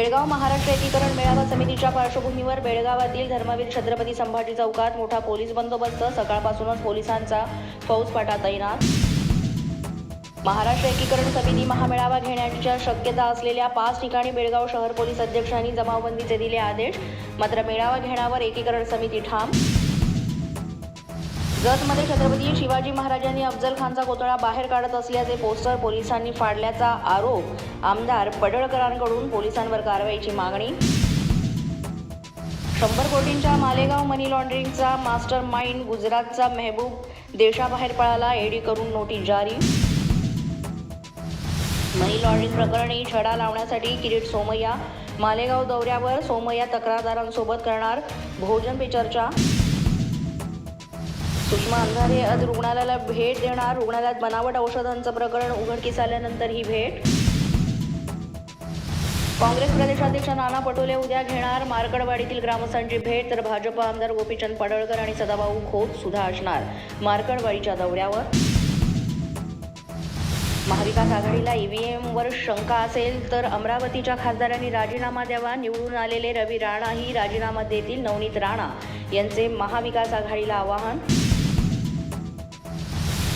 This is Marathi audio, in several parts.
बेळगाव महाराष्ट्र एकीकरण मेळावा समितीच्या पार्श्वभूमीवर बेळगावातील धर्मवीर छत्रपती संभाजी चौकात मोठा पोलीस बंदोबस्त. सकाळपासूनच पोलिसांचा फौजफाटा तैनात. महाराष्ट्र एकीकरण समिती महामेळावा घेण्याच्या शक्यता असलेल्या पाच ठिकाणी बेळगाव शहर पोलीस अध्यक्षांनी जमावबंदीचे दिले आदेश. मात्र मेळावा घेण्यावर एकीकरण समिती ठाम. जतमध्ये छत्रपती शिवाजी महाराजांनी अफजल खानचा कोतळा बाहेर काढत असल्याचे पोस्टर पोलिसांनी फाडल्याचा आरोप आमदार पडळकरांकडून पोलिसांवर कारवाईची मागणी. शंभर कोटींच्या मालेगाव मनी लॉन्ड्रिंगचा मास्टर माइंड गुजरातचा मेहबूब देशाबाहेर पळाला एडी करून नोटीस जारी. मनी लॉन्ड्रिंग प्रकरणी छडा लावण्यासाठी किरीट सोमय्या मालेगाव दौऱ्यावर सोमय्या तक्रारदारांसोबत करणार भोजन पे चर्चा. सुषमा अंधारे आज रुग्णालयाला भेट देणार. रुग्णालयात बनावट औषधांचं प्रकरण उघडकीस आल्यानंतर ही भेट. काँग्रेस प्रदेशाध्यक्ष नाना पटोले उद्या घेणार. मार्कडवाडीतील ग्रामस्थांची भेट तर भाजप आमदार गोपीचंद पडळकर आणि सदाभाऊ खोत सुद्धा असणार. मार्कडवाडीच्या दौऱ्यावर. महाविकास आघाडीला ईव्हीएमवर शंका असेल तर अमरावतीच्या खासदारांनी राजीनामा द्यावा. निवडून आलेले रवी राणाही राजीनामा देतील नवनीत राणा यांचे महाविकास आघाडीला आवाहन.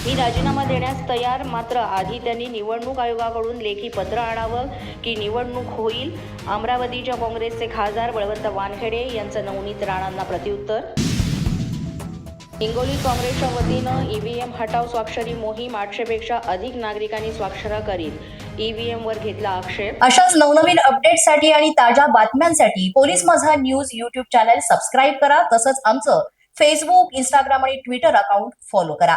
मी राजीनामा देण्यास तयार. मात्र आधी त्यांनी निवडणूक आयोगाकडून लेखी पत्र आणावं की निवडणूक होईल? अमरावतीच्या काँग्रेसचे खासदार बळवंत वानखेडे यांचं नवनीत राणांना प्रत्युत्तर. हिंगोली काँग्रेसच्या वतीनं ईव्हीएम हटाव स्वाक्षरी मोहीम आठशेपेक्षा अधिक नागरिकांनी स्वाक्षरा करीत. ईव्हीएमवर घेतला आक्षेप. अशाच नवनवीन अपडेटसाठी आणि ताज्या बातम्यांसाठी police Majha news YouTube channel subscribe करा. तसंच आमचं फेसबुक इंस्टाग्राम आणि ट्विटर अकाउंट फॉलो करा.